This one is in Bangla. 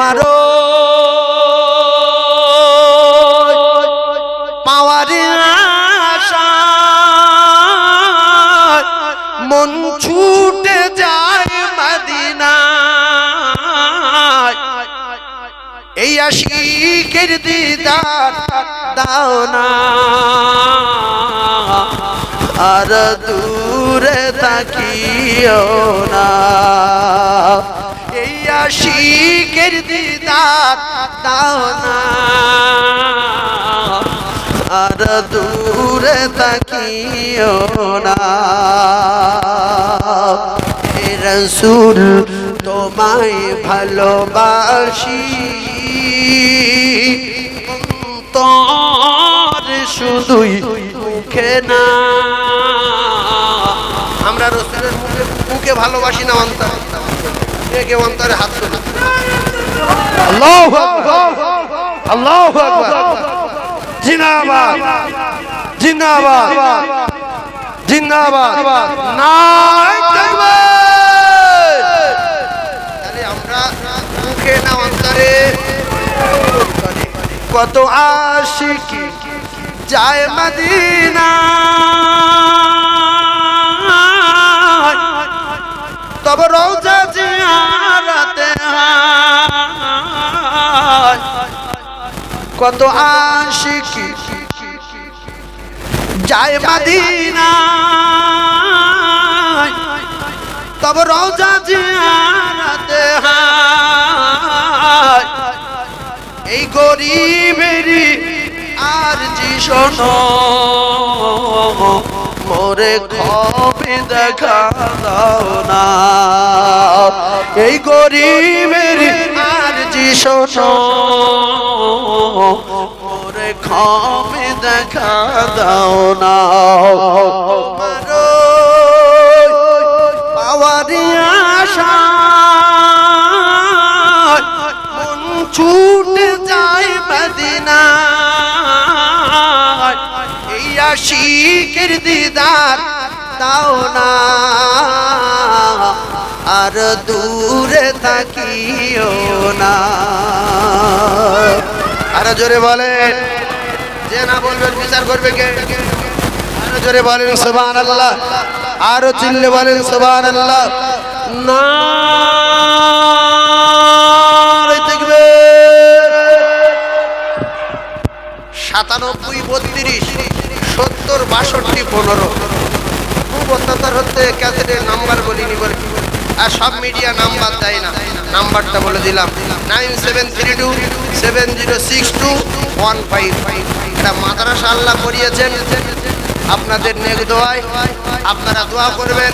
তোমারও পাওয়ারে মন ছুটে যায় মদিনা এই আশিকের দিদার দাও না। আর দূরে তাকিও না। আশিকের দিদার দাও না। আর দূরে তাকিও না। রসুল, তোমায় ভালোবাসি। তোর শুধুই মুখে না। আমরা রসুলের মুখে মুখে ভালোবাসি না অন্তর। কে অন্তরে হাত তোলে। আল্লাহু আকবার। আল্লাহু আকবার। জিন্দাবাদ। জিন্দাবাদ। জিন্দাবাদ। নাই তাকবীর তাহলে আমরা মুখে না অন্তরে কত আশিকি যায় মদিনা। কত আশিকি যায় মদিনা তব রোজা জিয়ারতে হয়। এই গরিবেরই আর জি শোনো মোরে খবে দেখা দাও না এই গরিবের আর জি শোনো। মোরে খবে দেখা দাও না। পাওয়ারি আশা। ছুটে যায় মদিনা এই আশিকের দিদার দাও না। আর দূরে থাকিও না। আরও জোরে বলেন। যে না বলবেন বিচার করবে কে? আরও জোরে বলেন সুবহান আল্লাহ আরও চিল্লে বলেন সুবহান আল্লাহ না সাতানব্বই, বত্রিশ, সত্তর, বাষট্টি, পনেরো। খুব অত্যাচার হচ্ছে ক্যাসেটের নাম্বার বলিনি বলে আর সব মিডিয়া নাম্বার দেয় না। নাম্বারটা বলে দিলাম। Nine seven three two seven zero six two one five five. এটা মাদ্রাসা আল্লাহ করিয়েছেন। আপনাদের নেক দোয়ায় আপনারা দোয়া করবেন।